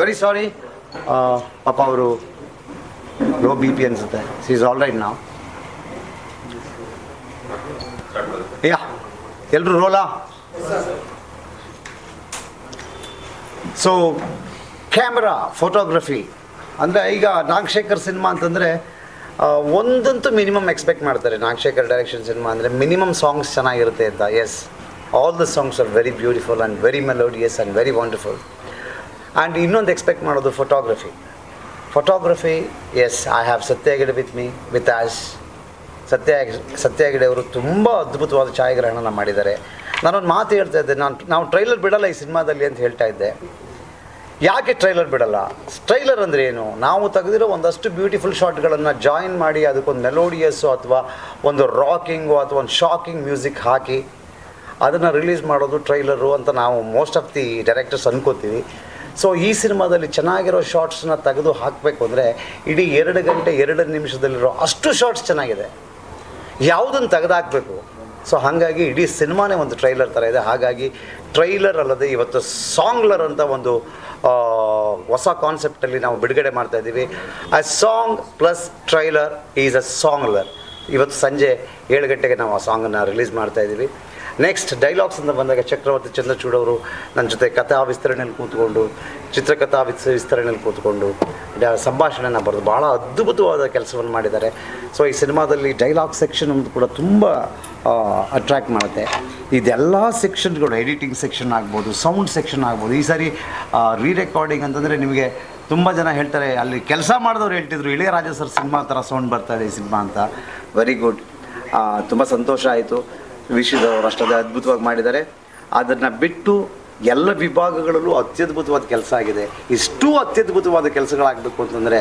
Very sorry ಪಾಪ ಅವರು low B P ಅನ್ಸುತ್ತೆ. ಸಿ ಇಸ್ ಆಲ್ ರೈಟ್ ನಾವು ಯಾ ಎಲ್ಲರೂ ರೋಲಾ ಸೊ ಕ್ಯಾಮ್ರಾ ಫೋಟೋಗ್ರಫಿ ಅಂದರೆ ಈಗ ನಾಗಶೇಖರ್ ಸಿನಿಮಾ ಅಂತಂದರೆ ಒಂದಂತೂ ಮಿನಿಮಮ್ ಎಕ್ಸ್ಪೆಕ್ಟ್ ಮಾಡ್ತಾರೆ ನಾಗಶೇಖರ್ ಡೈರೆಕ್ಷನ್ ಸಿನಿಮಾ ಅಂದರೆ ಮಿನಿಮಮ್ ಸಾಂಗ್ಸ್ ಚೆನ್ನಾಗಿರುತ್ತೆ ಅಂತ. Yes all the songs are very beautiful and very melodious and very wonderful and ಇನ್ನೊಂದು ಎಕ್ಸ್ಪೆಕ್ಟ್ ಮಾಡೋದು photography photography yes I have Satya Hegde with me with ಆಶ್ Satya Satya Hegde ಅವರು ತುಂಬ ಅದ್ಭುತವಾದ ಛಾಯಾಗ್ರಹಣನ ಮಾಡಿದ್ದಾರೆ. ನಾನೊಂದು ಮಾತು ಹೇಳ್ತಾ ಇದ್ದೆ, ನಾನು, ನಾವು ಟ್ರೈಲರ್ ಬಿಡಲ್ಲ ಈ ಸಿನಿಮಾದಲ್ಲಿ ಅಂತ ಹೇಳ್ತಾ ಇದ್ದೆ. ಯಾಕೆ ಟ್ರೈಲರ್ ಬಿಡಲ್ಲ? ಟ್ರೈಲರ್ ಅಂದರೆ ಏನು? ನಾವು ತೆಗೆದಿರೋ ಒಂದಷ್ಟು ಬ್ಯೂಟಿಫುಲ್ ಶಾಟ್ಗಳನ್ನು ಜಾಯಿನ್ ಮಾಡಿ ಅದಕ್ಕೊಂದು ಮೆಲೋಡಿಯಸ್ಸು ಅಥವಾ ಒಂದು ರಾಕಿಂಗು ಅಥವಾ ಒಂದು ಶಾಕಿಂಗ್ ಮ್ಯೂಸಿಕ್ ಹಾಕಿ ಅದನ್ನು ರಿಲೀಸ್ ಮಾಡೋದು ಟ್ರೈಲರು ಅಂತ ನಾವು ಮೋಸ್ಟ್ ಆಫ್ ದಿ ಡೈರೆಕ್ಟರ್ಸ್ ಅನ್ಕೋತೀವಿ. ಸೊ ಈ ಸಿನಿಮಾದಲ್ಲಿ ಚೆನ್ನಾಗಿರೋ ಶಾರ್ಟ್ಸ್ನ ತೆಗೆದು ಹಾಕಬೇಕು ಅಂದರೆ ಇಡೀ ಎರಡು ಗಂಟೆ ಎರಡು ನಿಮಿಷದಲ್ಲಿರೋ ಅಷ್ಟು ಶಾರ್ಟ್ಸ್ ಚೆನ್ನಾಗಿದೆ. ಯಾವುದನ್ನು ತೆಗೆದಾಕಬೇಕು? ಸೊ ಹಾಗಾಗಿ ಇಡೀ ಸಿನಿಮಾನೇ ಒಂದು ಟ್ರೈಲರ್ ಥರ ಇದೆ. ಹಾಗಾಗಿ ಟ್ರೈಲರ್ ಅಲ್ಲದೆ ಇವತ್ತು ಸಾಂಗ್ಲರ್ ಅಂತ ಒಂದು ಹೊಸ ಕಾನ್ಸೆಪ್ಟಲ್ಲಿ ನಾವು ಬಿಡುಗಡೆ ಮಾಡ್ತಾ ಇದ್ದೀವಿ. ಆ song plus trailer is a ಸಾಂಗ್ಲರ್ ಇವತ್ತು ಸಂಜೆ ಏಳು ಗಂಟೆಗೆ ನಾವು ಆ ಸಾಂಗನ್ನು ರಿಲೀಸ್ ಮಾಡ್ತಾ ಇದ್ದೀವಿ. ನೆಕ್ಸ್ಟ್ ಡೈಲಾಗ್ಸ್ ಅಂತ ಬಂದಾಗ ಚಕ್ರವರ್ತಿ ಚಂದ್ರಚೂಡ್ ಅವರು ನನ್ನ ಜೊತೆ ಕಥಾ ವಿಸ್ತರಣೆಯಲ್ಲಿ ಕೂತ್ಕೊಂಡು, ಚಿತ್ರಕಥಾ ವಿಸ್, ವಿಸ್ತರಣೆಯಲ್ಲಿ ಕೂತ್ಕೊಂಡು ಸಂಭಾಷಣೆನ ಬರೆದು ಭಾಳ ಅದ್ಭುತವಾದ ಕೆಲಸವನ್ನು ಮಾಡಿದ್ದಾರೆ. ಸೊ ಈ ಸಿನಿಮಾದಲ್ಲಿ ಡೈಲಾಗ್ ಸೆಕ್ಷನ್ ಒಂದು ಕೂಡ ತುಂಬ ಅಟ್ರ್ಯಾಕ್ಟ್ ಮಾಡುತ್ತೆ. ಇದೆಲ್ಲ ಸೆಕ್ಷನ್ಗಳು ಎಡಿಟಿಂಗ್ ಸೆಕ್ಷನ್ ಆಗ್ಬೋದು ಸೌಂಡ್ ಸೆಕ್ಷನ್ ಆಗ್ಬೋದು, ಈ ಸಾರಿ ರೀ ರೆಕಾರ್ಡಿಂಗ್ ಅಂತಂದರೆ ನಿಮಗೆ ತುಂಬ ಜನ ಹೇಳ್ತಾರೆ, ಅಲ್ಲಿ ಕೆಲಸ ಮಾಡಿದವ್ರು ಹೇಳ್ತಿದ್ರು, ಇಳೆಯರಾಜ ಸರ್ ಸಿನಿಮಾ ಥರ ಸೌಂಡ್ ಬರ್ತಾ ಇದೆ ಈ ಸಿನಿಮಾ ಅಂತ. ವೆರಿ ಗುಡ್ ತುಂಬ ಸಂತೋಷ ಆಯಿತು. ವಿಷಯದವರು ಅಷ್ಟೊಂದು ಅದ್ಭುತವಾಗಿ ಮಾಡಿದ್ದಾರೆ. ಅದನ್ನು ಬಿಟ್ಟು ಎಲ್ಲ ವಿಭಾಗಗಳಲ್ಲೂ ಅತ್ಯದ್ಭುತವಾದ ಕೆಲಸ ಆಗಿದೆ. ಇಷ್ಟು ಅತ್ಯದ್ಭುತವಾದ ಕೆಲಸಗಳಾಗಬೇಕು ಅಂತಂದರೆ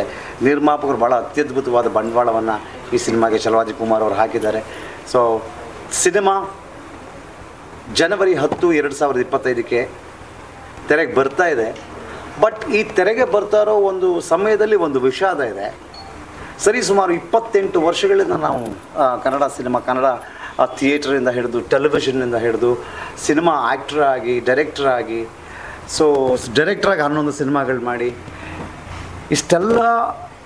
ನಿರ್ಮಾಪಕರು ಭಾಳ ಅತ್ಯದ್ಭುತವಾದ ಬಂಡವಾಳವನ್ನು ಈ ಸಿನಿಮಾಗೆ ಶಲವಾಜಿ ಕುಮಾರ್ ಅವರು ಹಾಕಿದ್ದಾರೆ. ಸೊ ಸಿನಿಮಾ ಜನವರಿ ಹತ್ತು ಎರಡು ಸಾವಿರದ ಇಪ್ಪತ್ತೈದಕ್ಕೆ ತೆರೆಗೆ ಬರ್ತಾ ಇದೆ. ಬಟ್ ಈ ತೆರೆಗೆ ಬರ್ತಾ ಇರೋ ಒಂದು ಸಮಯದಲ್ಲಿ ಒಂದು ವಿಷಾದ ಇದೆ. ಸರಿ, ಸುಮಾರು ಇಪ್ಪತ್ತೆಂಟು ವರ್ಷಗಳಿಂದ ನಾವು ಕನ್ನಡ ಸಿನಿಮಾ, ಕನ್ನಡ ಥಿಯೇಟ್ರಿಂದ ಹಿಡಿದು ಟೆಲಿವಿಷನ್ನಿಂದ ಹಿಡಿದು ಸಿನಿಮಾ ಆ್ಯಕ್ಟ್ರ್ ಆಗಿ ಡೈರೆಕ್ಟರ್ ಆಗಿ ಸೊ ಡೈರೆಕ್ಟ್ರಾಗಿ ಹನ್ನೊಂದು ಸಿನಿಮಾಗಳು ಮಾಡಿ ಇಷ್ಟೆಲ್ಲ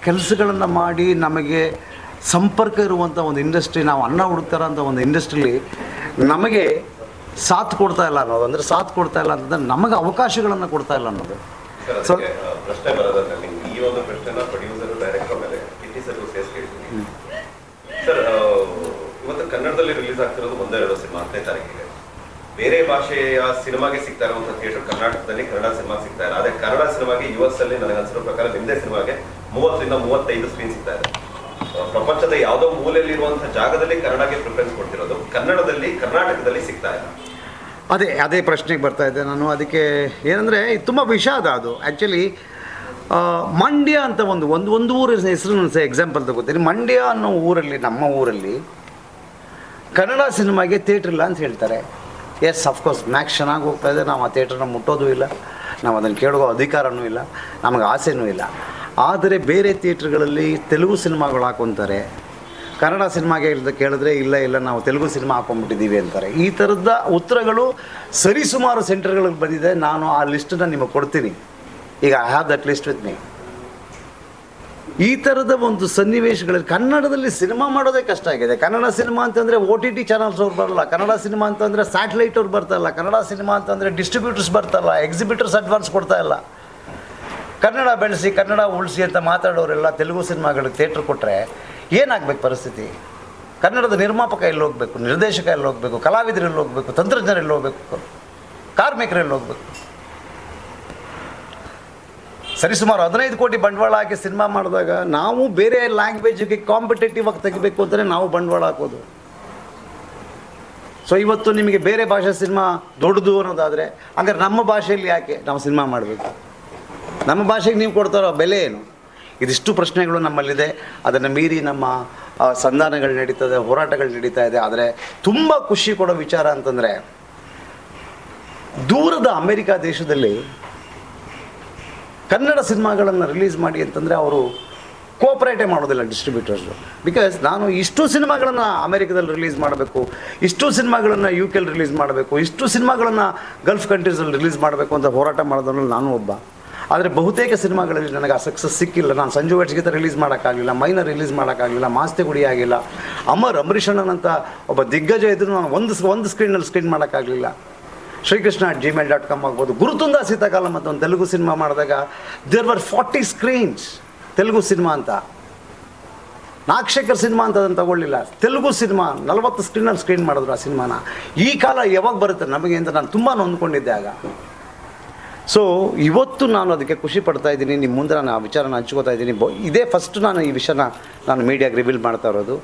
ಕೆಲಸಗಳನ್ನು ಮಾಡಿ ನಮಗೆ ಸಂಪರ್ಕ ಇರುವಂಥ ಒಂದು ಇಂಡಸ್ಟ್ರಿ ನಾವು ಅನ್ನ ಅಂತ ಒಂದು ಇಂಡಸ್ಟ್ರಿಲಿ ನಮಗೆ ಸಾಥ್ ಕೊಡ್ತಾ ಇಲ್ಲ ಅನ್ನೋದು. ಅಂದರೆ ಸಾಥ್ ಕೊಡ್ತಾ ಇಲ್ಲ ಅಂತಂದರೆ ನಮಗೆ ಅವಕಾಶಗಳನ್ನು ಕೊಡ್ತಾ ಇಲ್ಲ ಅನ್ನೋದು. ಸೊ ಪ್ರಶ್ನೆ ಬರೋದಂದ್ರೆ ಈ ಒಂದು ಪ್ರಶ್ನೆನ ಪ್ರೊಡ್ಯೂಸರ್ ಡೈರೆಕ್ಟರ್ ಮೇಲೆ ಸರ್ ಆ, ಕನ್ನಡದಲ್ಲಿ ರಿಲೀಸ್ ಆಗ್ತಿರೋದು ಒಂದೆರಡು ಸಿನಿಮಾ ಹತ್ತನೇ ತಾರೀಕಿಗೆ. ಬೇರೆ ಭಾಷೆಯ ಸಿನಿಮಾಗೆ ಸಿಗ್ತಾ ಇರುವಂತ ಥಿಯೇಟರ್ ಕರ್ನಾಟಕದಲ್ಲಿ ಕನ್ನಡ ಸಿನಿಮಾ ಸಿಗ್ತಾ ಇಲ್ಲ. ಅದೇ ಕನ್ನಡ ಸಿನಿಮಾಗೆ ಯು ಎಸ್ ಅಲ್ಲಿ ನನಗೆ ಅನ್ಸಿರೋ ಪ್ರಕಾರ ನಿಮ್ಮದೇ ಸಿನಿಮಾಗೆ ಮೂವತ್ತರಿಂದ ಮೂವತ್ತೈದು ಸ್ಕ್ರೀನ್ ಸಿಗ್ತಾ ಇದೆ. ಪ್ರಪಂಚದ ಯಾವುದೋ ಮೂಲೆಯಲ್ಲಿ ಇರುವಂತಹ ಜಾಗದಲ್ಲಿ ಕನ್ನಡಕ್ಕೆ ಪ್ರಿಫರೆನ್ಸ್ ಕೊಡ್ತಿರೋದು ಕನ್ನಡದಲ್ಲಿ, ಕರ್ನಾಟಕದಲ್ಲಿ ಸಿಗ್ತಾ ಇಲ್ಲ. ಅದೇ ಅದೇ ಪ್ರಶ್ನೆಗೆ ಬರ್ತಾ ಇದೆ ನಾನು. ಅದಕ್ಕೆ ಏನಂದರೆ ತುಂಬ ವಿಷಾದ ಅದು. ಆ್ಯಕ್ಚುಲಿ ಮಂಡ್ಯ ಅಂತ ಒಂದು ಒಂದು ಒಂದು ಊರಿನ ಹೆಸರು ನಾನು ಎಕ್ಸಾಂಪಲ್ ತಗೋತೀನಿ. ಮಂಡ್ಯ ಅನ್ನೋ ಊರಲ್ಲಿ, ನಮ್ಮ ಊರಲ್ಲಿ ಕನ್ನಡ ಸಿನಿಮಾಗೆ ಥಿಯೇಟ್ರ್ ಇಲ್ಲ ಅಂತ ಹೇಳ್ತಾರೆ. ಎಸ್ ಅಫ್ಕೋರ್ಸ್ ಮ್ಯಾಕ್ಸ್ ಚೆನ್ನಾಗಿ ಹೋಗ್ತಾ ಇದೆ. ನಾವು ಆ ಥಿಯೇಟ್ರನ್ನ ಮುಟ್ಟೋದು ಇಲ್ಲ. ನಾವು ಅದನ್ನು ಕೇಳೋ ಅಧಿಕಾರನೂ ಇಲ್ಲ. ನಮಗೆ ಆಸೆನೂ ಇಲ್ಲ. ಆದರೆ ಬೇರೆ ಥಿಯೇಟ್ರ್ಗಳಲ್ಲಿ ತೆಲುಗು ಸಿನಿಮಾಗಳು ಹಾಕೊತಾರೆ. ಕನ್ನಡ ಸಿನಿಮಾಗೆ ಇಲ್ದ ಕೇಳಿದ್ರೆ, ಇಲ್ಲ ಇಲ್ಲ, ನಾವು ತೆಲುಗು ಸಿನಿಮಾ ಹಾಕೊಂಡ್ಬಿಟ್ಟಿದ್ದೀವಿ ಅಂತಾರೆ. ಈ ಥರದ ಉತ್ತರಗಳು ಸರಿಸುಮಾರು ಸೆಂಟರ್ಗಳಿಗೆ ಬಂದಿದೆ. ನಾನು ಆ ಲಿಸ್ಟನ್ನು ನಿಮಗೆ ಕೊಡ್ತೀನಿ. ಈಗ I have that list with me ಈ ಥರದ ಒಂದು ಸನ್ನಿವೇಶಗಳಲ್ಲಿ ಕನ್ನಡದಲ್ಲಿ ಸಿನಿಮಾ ಮಾಡೋದೇ ಕಷ್ಟ ಆಗಿದೆ. ಕನ್ನಡ ಸಿನಿಮಾ ಅಂತಂದರೆ ಓ ಟಿ ಟಿ ಚಾನಲ್ಸ್ ಅವ್ರು ಬರಲ್ಲ. ಕನ್ನಡ ಸಿನಿಮಾ ಅಂತಂದರೆ ಸ್ಯಾಟಲೈಟ್ ಅವ್ರು ಬರ್ತಾಯಿಲ್ಲ ಕನ್ನಡ ಸಿನಿಮಾ ಅಂತಂದರೆ ಡಿಸ್ಟ್ರಿಬ್ಯೂಟರ್ಸ್ ಬರ್ತಾರಲ್ಲ ಎಕ್ಸಿಬಿಟರ್ಸ್ ಅಡ್ವಾನ್ಸ್ ಕೊಡ್ತಾ ಇಲ್ಲ. ಕನ್ನಡ ಬೆಳೆಸಿ, ಕನ್ನಡ ಉಳಿಸಿ ಅಂತ ಮಾತಾಡೋರೆಲ್ಲ ತೆಲುಗು ಸಿನಿಮಾಗಳಿಗೆ ಥಿಯೇಟ್ರ್ ಕೊಟ್ಟರೆ ಏನಾಗಬೇಕು ಪರಿಸ್ಥಿತಿ? ಕನ್ನಡದ ನಿರ್ಮಾಪಕ ಎಲ್ಲಿ ಹೋಗಬೇಕು? ನಿರ್ದೇಶಕ ಎಲ್ಲಿ ಹೋಗಬೇಕು? ಕಲಾವಿದರು ಎಲ್ಲಿ ಹೋಗಬೇಕು? ತಂತ್ರಜ್ಞರು ಎಲ್ಲಿ ಹೋಗಬೇಕು? ಕಾರ್ಮಿಕರು ಎಲ್ಲಿ ಹೋಗಬೇಕು? ಸರಿಸುಮಾರು ಹದಿನೈದು ಕೋಟಿ ಬಂಡವಾಳ ಹಾಕಿ ಸಿನಿಮಾ ಮಾಡಿದಾಗ ನಾವು ಬೇರೆ ಲ್ಯಾಂಗ್ವೇಜಿಗೆ ಕಾಂಪಿಟೇಟಿವ್ ಆಗಿ ತೆಗಿಬೇಕು ಅಂತಲೇ ನಾವು ಬಂಡವಾಳ ಹಾಕೋದು. ಸೊ ಇವತ್ತು ನಿಮಗೆ ಬೇರೆ ಭಾಷೆ ಸಿನಿಮಾ ದೊಡ್ಡದು ಅನ್ನೋದಾದರೆ, ಹಂಗಾರೆ ನಮ್ಮ ಭಾಷೆಯಲ್ಲಿ ಯಾಕೆ ನಾವು ಸಿನಿಮಾ ಮಾಡಬೇಕು? ನಮ್ಮ ಭಾಷೆಗೆ ನೀವು ಕೊಡ್ತಾರೋ ಬೆಲೆ ಏನು? ಇದಿಷ್ಟು ಪ್ರಶ್ನೆಗಳು ನಮ್ಮಲ್ಲಿದೆ. ಅದನ್ನು ಮೀರಿ ನಮ್ಮ ಸಂಧಾನಗಳು ನಡೀತಾ ಇದೆ ಹೋರಾಟಗಳು ನಡೀತಾ ಇದೆ. ಆದರೆ ತುಂಬ ಖುಷಿ ಕೊಡೋ ವಿಚಾರ ಅಂತಂದರೆ, ದೂರದ ಅಮೆರಿಕ ದೇಶದಲ್ಲಿ ಕನ್ನಡ ಸಿನಿಮಾಗಳನ್ನು ರಿಲೀಸ್ ಮಾಡಿ ಅಂತಂದರೆ ಅವರು ಕೋಪರೇಟೇ ಮಾಡೋದಿಲ್ಲ ಡಿಸ್ಟ್ರಿಬ್ಯೂಟರ್ಸು ಬಿಕಾಸ್ ನಾನು ಇಷ್ಟು ಸಿನಿಮಾಗಳನ್ನು ಅಮೆರಿಕದಲ್ಲಿ ರಿಲೀಸ್ ಮಾಡಬೇಕು, ಇಷ್ಟು ಸಿನಿಮಾಗಳನ್ನು ಯು ಕೆಲ್ ರಿಲೀಸ್ ಮಾಡಬೇಕು, ಇಷ್ಟು ಸಿನಿಮಾಗಳನ್ನು ಗಲ್ಫ್ ಕಂಟ್ರೀಸಲ್ಲಿ ರಿಲೀಸ್ ಮಾಡಬೇಕು ಅಂತ ಹೋರಾಟ ಮಾಡೋದ್ರಲ್ಲಿ ನಾನು ಒಬ್ಬ. ಆದರೆ ಬಹುತೇಕ ಸಿನಿಮಾಗಳಲ್ಲಿ ನನಗೆ ಆ ಸಕ್ಸಸ್ ಸಿಕ್ಕಿಲ್ಲ. ನಾನು ಸಂಜು ಗೀತ ರಿಲೀಸ್ ಮಾಡೋಕ್ಕಾಗಲಿಲ್ಲ ಮೈನರ್ ರಿಲೀಸ್ ಮಾಡೋಕ್ಕಾಗಲಿಲ್ಲ, ಮಾಸ್ತಿ ಗುಡಿ ಆಗಿಲ್ಲ, ಅಮರ್ ಅಂಬರೀಷಣ್ಣನಂತ ಒಬ್ಬ ದಿಗ್ಗಜ ಇದ್ರೂ ನಾನು ಒಂದು ಒಂದು ಸ್ಕ್ರೀನಲ್ಲಿ ಸ್ಕ್ರೀನ್ ಮಾಡೋಕ್ಕಾಗಲಿಲ್ಲ. Srikrishna at Gmail dot com ಆಗ್ಬೋದು. ಗುರುತುಂದ ಸೀತಾಕಾಲ ಮತ್ತು ಒಂದು ತೆಲುಗು ಸಿನಿಮಾ ಮಾಡಿದಾಗ there were forty screens Telugu cinema ಅಂತ. ನಾಗಶೇಖರ್ ಸಿನಿಮಾ ಅಂತ ಅದನ್ನು ತಗೊಳ್ಳಿಲ್ಲ. ತೆಲುಗು ಸಿನಿಮಾ, ನಲವತ್ತು ಸ್ಕ್ರೀನಲ್ಲಿ ಸ್ಕ್ರೀನ್ ಮಾಡಿದ್ರು ಆ ಸಿನಿಮಾನ. ಈ ಕಾಲ ಯಾವಾಗ ಬರುತ್ತೆ ನಮಗೆ ಅಂತ ನಾನು ತುಂಬ ನೊಂದ್ಕೊಂಡಿದ್ದೆ ಆಗ. ಸೊ ಇವತ್ತು ನಾನು ಅದಕ್ಕೆ ಖುಷಿ ಪಡ್ತಾ ಇದ್ದೀನಿ. ನಿಮ್ಮ ಮುಂದೆ ನಾನು ಆ ವಿಚಾರನ ಹಂಚ್ಕೋತಾ ಇದ್ದೀನಿ. ಇದೇ ಫಸ್ಟ್ ನಾನು ಈ ವಿಷಯನ ನಾನು ಮೀಡಿಯಾಗೆ ರಿವೀಲ್ ಮಾಡ್ತಾ ಇರೋದು.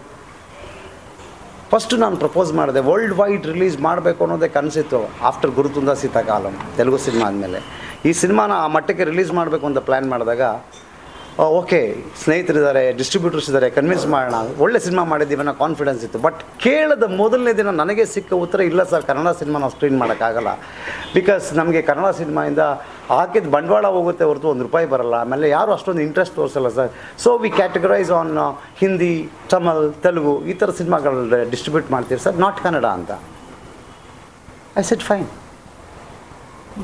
ಫಸ್ಟು ನಾನು ಪ್ರಪೋಸ್ ಮಾಡಿದೆ ವರ್ಲ್ಡ್ ವೈಡ್ ರಿಲೀಸ್ ಮಾಡಬೇಕು ಅನ್ನೋದೇ ಕನಸಿತ್ತು ಆಫ್ಟರ್ ಗುರುತುಂದ ಸೀತಾಕಾಲಂ, ತೆಲುಗು ಸಿನಿಮಾ ಆದಮೇಲೆ ಈ ಸಿನಿಮಾನ ಆ ಮಟ್ಟಕ್ಕೆ ರಿಲೀಸ್ ಮಾಡಬೇಕು ಅಂತ ಪ್ಲ್ಯಾನ್ ಮಾಡಿದಾಗ ಓಕೆ, ಸ್ನೇಹಿತರಿದ್ದಾರೆ ಡಿಸ್ಟ್ರಿಬ್ಯೂಟರ್ಸ್ ಇದ್ದಾರೆ ಕನ್ವಿನ್ಸ್ ಮಾಡೋಣ. ಒಳ್ಳೆ ಸಿನಿಮಾ ಮಾಡಿದ್ದೀವಿ ಅನ್ನೋ ಕಾನ್ಫಿಡೆನ್ಸ್ ಇತ್ತು. ಬಟ್ ಕೇಳದ ಮೊದಲನೇ ದಿನ ನನಗೆ ಸಿಕ್ಕ ಉತ್ತರ ಇಲ್ಲ ಸರ್, ಕನ್ನಡ ಸಿನಿಮಾ ನಾವು ಸ್ಕ್ರೀನ್ ಮಾಡೋಕ್ಕಾಗಲ್ಲ. ಬಿಕಾಸ್ ನಮಗೆ ಕನ್ನಡ ಸಿನಿಮಾಯಿಂದ ಹಾಕಿದ ಬಂಡವಾಳ ಹೋಗುತ್ತೆ ಹೊರತು ಒಂದು ರೂಪಾಯಿ ಬರಲ್ಲ. ಆಮೇಲೆ ಯಾರು ಅಷ್ಟೊಂದು interest ತೋರಿಸಲ್ಲ sir. So we categorise on Hindi Tamil Telugu ಈ ಥರ ಸಿನಿಮಾಗಳು ಡಿಸ್ಟ್ರಿಬ್ಯೂಟ್ ಮಾಡ್ತೀವಿ ಸರ್ ನಾಟ್ ಕನ್ನಡ ಅಂತ. ಐ ಸೆಟ್ ಫೈನ್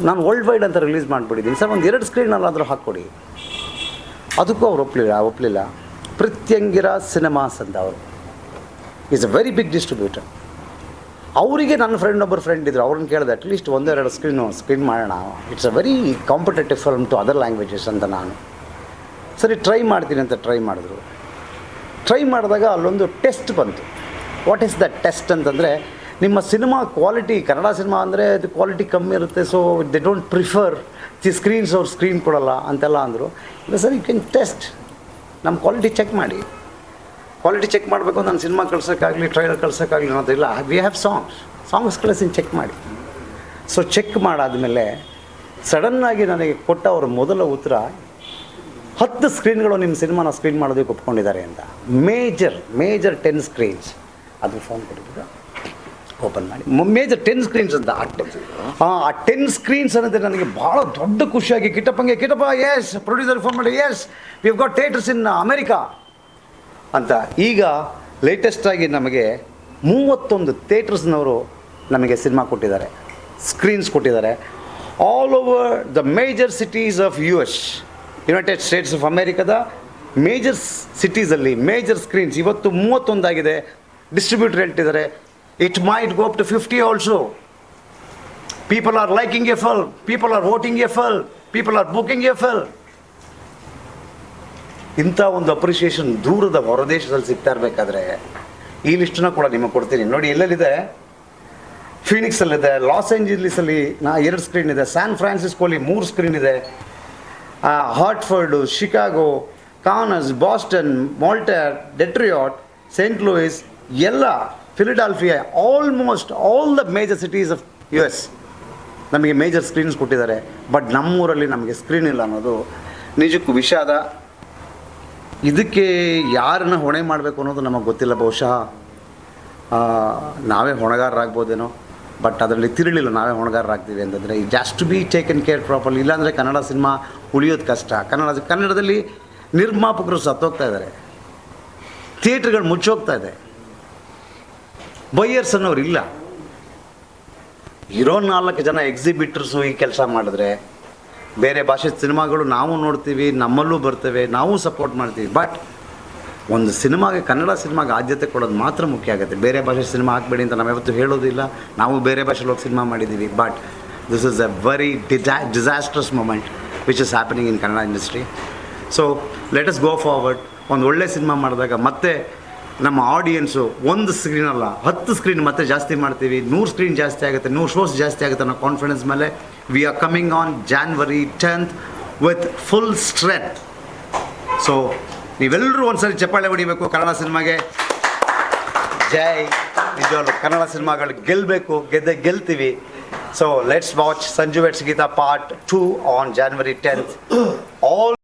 ನಾನು ವರ್ಲ್ಡ್ ವೈಡ್ ಅಂತ ರಿಲೀಸ್ ಮಾಡಿಬಿಟ್ಟಿದ್ದೀನಿ. ಸರ್, ಒಂದು ಎರಡು ಸ್ಕ್ರೀನಲ್ಲಾದರೂ ಹಾಕ್ಕೊಡಿ. ಅದಕ್ಕೂ ಅವ್ರು ಒಪ್ಪಲಿಲ್ಲ ಒಪ್ಪಲಿಲ್ಲ ಪ್ರತ್ಯಂಗಿರ ಸಿನಿಮಾಸ್ ಅಂತ ಅವರು. Is a very big distributor ಅವರಿಗೆ ನನ್ನ ಫ್ರೆಂಡ್ ಒಬ್ಬರು ಫ್ರೆಂಡ್ ಇದ್ದರು ಅವ್ರನ್ನ ಕೇಳಿದೆ ಅಟ್ಲೀಸ್ಟ್ ಒಂದೆರಡು ಸ್ಕ್ರೀನು ಸ್ಕ್ರೀನ್ ಮಾಡೋಣ. It's a very competitive film to other languages ಅಂತ ನಾನು. ಸರಿ ಟ್ರೈ ಮಾಡ್ತೀನಿ ಅಂತ ಟ್ರೈ ಮಾಡಿದ್ರು. ಟ್ರೈ ಮಾಡಿದಾಗ ಅಲ್ಲೊಂದು ಟೆಸ್ಟ್ ಬಂತು. ವಾಟ್ ಈಸ್ ದ ಟೆಸ್ಟ್ ಅಂತಂದರೆ, ನಿಮ್ಮ ಸಿನಿಮಾ ಕ್ವಾಲಿಟಿ ಕನ್ನಡ ಸಿನಿಮಾ ಅಂದರೆ ಅದು ಕ್ವಾಲಿಟಿ ಕಮ್ಮಿ ಇರುತ್ತೆ so they don't prefer screens ಅವ್ರು ಸ್ಕ್ರೀನ್ ಕೊಡಲ್ಲ ಅಂತೆಲ್ಲ ಅಂದರು. ಇಲ್ಲ ಸರ್ ಯು ಕ್ಯಾನ್ ಟೆಸ್ಟ್ ನಮ್ಮ ಕ್ವಾಲಿಟಿ ಚೆಕ್ ಮಾಡಿ. ಕ್ವಾಲಿಟಿ ಚೆಕ್ ಮಾಡಬೇಕು ನಾನು ಸಿನಿಮಾ ಕಳ್ಸೋಕ್ಕಾಗಲಿ ಟ್ರೈಲರ್ ಕಳ್ಸೋಕ್ಕಾಗಲಿ ಅನ್ನೋದಿಲ್ಲ ವಿ ಹ್ಯಾವ್ ಸಾಂಗ್ಸ್ ಸಾಂಗ್ಸ್ ಕಳಿಸಿನ ಚೆಕ್ ಮಾಡಿ. ಸೊ ಚೆಕ್ ಮಾಡಾದಮೇಲೆ ಸಡನ್ನಾಗಿ ನನಗೆ ಕೊಟ್ಟ ಅವರ ಮೊದಲ ಉತ್ತರ, ಹತ್ತು ಸ್ಕ್ರೀನ್ಗಳು ನಿಮ್ಮ ಸಿನಿಮಾನ ಸ್ಕ್ರೀನ್ ಮಾಡೋದಕ್ಕೆ ಒಪ್ಕೊಂಡಿದ್ದಾರೆ ಅಂತ. ಮೇಜರ್ ಮೇಜರ್ ಟೆನ್ ಸ್ಕ್ರೀನ್ಸ್ ಅದು ಫೋನ್ ಕೊಟ್ಟಿದ್ದು. ಓಪನ್ ಮಾಡಿ. ಮೇಜರ್ ಟೆನ್ ಸ್ಕ್ರೀನ್ಸ್ ಅಂತ, ಆ ಆ ಟೆನ್ ಸ್ಕ್ರೀನ್ಸ್ ಅನ್ನೋದು ನನಗೆ ಭಾಳ ದೊಡ್ಡ ಖುಷಿಯಾಗಿ ಕಿಟ್ಟಪ್ಪಂಗೆ ಕಿಟಪ ಎಸ್ ಪ್ರೊಡ್ಯೂಸರ್ ಫೋನ್ ಮಾಡಿ yes we got theatres in America ಅಂತ. ಈಗ ಲೇಟೆಸ್ಟಾಗಿ ನಮಗೆ ಮೂವತ್ತೊಂದು ಥಿಯೇಟರ್ಸ್ನವರು ನಮಗೆ ಸಿನಿಮಾ ಕೊಟ್ಟಿದ್ದಾರೆ ಸ್ಕ್ರೀನ್ಸ್ ಕೊಟ್ಟಿದ್ದಾರೆ. All over the major cities of U S United States of ಅಮೇರಿಕಾದ ಮೇಜರ್ ಸಿಟೀಸಲ್ಲಿ ಮೇಜರ್ ಸ್ಕ್ರೀನ್ಸ್ ಇವತ್ತು ಮೂವತ್ತೊಂದಾಗಿದೆ ಡಿಸ್ಟ್ರಿಬ್ಯೂಟರ್ ಹೇಳ್ತಿದ್ದಾರೆ it might go up to fifty also people are liking a people a film. People are booking a film. ಇಂಥ ಒಂದು appreciation ದೂರದ ಹೊರದೇಶದಲ್ಲಿ ಸಿಗ್ತಾ ಇರಬೇಕಾದ್ರೆ, ಈ ಲಿಸ್ಟನ್ನ ಕೂಡ ನಿಮಗೆ ಕೊಡ್ತೀನಿ ನೋಡಿ, ಎಲ್ಲೆಲ್ಲಿದೆ ಫೀನಿಕ್ಸಲ್ಲಿದೆ, ಲಾಸ್ ಏಂಜಲೀಸಲ್ಲಿ ನಾ ಎರಡು ಸ್ಕ್ರೀನ್ ಇದೆ, ಸ್ಯಾನ್ ಫ್ರಾನ್ಸಿಸ್ಕೋಲಿ ಮೂರು ಸ್ಕ್ರೀನ್ ಇದೆ ಹಾರ್ಟ್ಫರ್ಡು, ಶಿಕಾಗೋ ಕಾನಸ್ ಬಾಸ್ಟನ್ ಮಾಲ್ಟರ್ ಡೆಟ್ರಿಯಾಟ್, ಸೇಂಟ್ ಲೂಯಿಸ್, ಎಲ್ಲ Philadelphia almost all the major cities of U S ನಮಗೆ ಮೇಜರ್ ಸ್ಕ್ರೀನ್ಸ್ ಕೊಟ್ಟಿದ್ದಾರೆ. ಬಟ್ ನಮ್ಮೂರಲ್ಲಿ ನಮಗೆ ಸ್ಕ್ರೀನ್ ಇಲ್ಲ ಅನ್ನೋದು ನಿಜಕ್ಕೂ ವಿಷಾದ. ಇದಕ್ಕೆ ಯಾರನ್ನ ಹೊಣೆ ಮಾಡಬೇಕು ಅನ್ನೋದು ನಮಗೆ ಗೊತ್ತಿಲ್ಲ ಬಹುಶಃ. ನಾವೇ ಹೊಣೆಗಾರರಾಗ್ಬೋದೇನೋ. ಬಟ್ ಅದರಲ್ಲಿ ತಿರುಳಿಲ್ಲ, ನಾವೇ ಹೊಣೆಗಾರರಾಗ್ತೀವಿ ಅಂತಂದರೆ just be taken care properly ಇಲ್ಲಾಂದರೆ ಕನ್ನಡ ಸಿನಿಮಾ ಉಳಿಯೋದು ಕಷ್ಟ. ಕನ್ನಡ, ಕನ್ನಡದಲ್ಲಿ ನಿರ್ಮಾಪಕರು ಸತ್ತೋಗ್ತಾ ಇದ್ದಾರೆ. ಥಿಯೇಟ್ರ್ಗಳು ಮುಚ್ಚೋಗ್ತಾ ಇದೆ. ಬೈಯರ್ಸ್ ಅನ್ನೋರು ಇಲ್ಲ ಇರೋ ನಾಲ್ಕು ಜನ ಎಕ್ಸಿಬಿಟರ್ಸು ಈ ಕೆಲಸ ಮಾಡಿದ್ರೆ, ಬೇರೆ ಭಾಷೆ ಸಿನಿಮಾಗಳು ನಾವು ನೋಡ್ತೀವಿ, ನಮ್ಮಲ್ಲೂ ಬರ್ತೇವೆ, ನಾವು ಸಪೋರ್ಟ್ ಮಾಡ್ತೀವಿ. ಬಟ್ ಒಂದು ಸಿನಿಮಾಗೆ, ಕನ್ನಡ ಸಿನಿಮಾಗೆ ಆದ್ಯತೆ ಕೊಡೋದು ಮಾತ್ರ ಮುಖ್ಯ ಆಗುತ್ತೆ. ಬೇರೆ ಭಾಷೆ ಸಿನಿಮಾ ಹಾಕಬೇಡಿ ಅಂತ ನಾವು ಯಾವತ್ತೂ ಹೇಳೋದಿಲ್ಲ. ನಾವು ಬೇರೆ ಭಾಷೆಲಿ ಹೋಗಿ ಸಿನಿಮಾ ಮಾಡಿದ್ದೀವಿ but this is a very ಡಿಜಾ disastrous moment which is happening in Kannada industry so let us go forward ಒಂದು ಒಳ್ಳೆ ಸಿನಿಮಾ ಮಾಡಿದಾಗ ಮತ್ತೆ ನಮ್ಮ ಆಡಿಯನ್ಸು ಒಂದು ಸ್ಕ್ರೀನ್ ಅಲ್ಲ, ಹತ್ತು ಸ್ಕ್ರೀನ್ ಮತ್ತೆ ಜಾಸ್ತಿ ಮಾಡ್ತೀವಿ. ನೂರು ಸ್ಕ್ರೀನ್ ಜಾಸ್ತಿ ಆಗುತ್ತೆ, ನೂರು ಶೋಸ್ ಜಾಸ್ತಿ ಆಗುತ್ತೆ ಅನ್ನೋ ಕಾನ್ಫಿಡೆನ್ಸ್ ಮೇಲೆ we are coming on January tenth with full strength so ನೀವೆಲ್ಲರೂ ಒಂದ್ಸರಿ ಚಪ್ಪಾಳೆ ಹೊಡಿಬೇಕು ಕನ್ನಡ ಸಿನಿಮಾಗೆ. ಜೈ. ನಿಜವಾಗ್ಲು ಕನ್ನಡ ಸಿನಿಮಾಗಳು ಗೆಲ್ಲಬೇಕು ಗೆದ್ದೆ ಗೆಲ್ತೀವಿ. So let's watch Sanju weds Geetha part two on January tenth all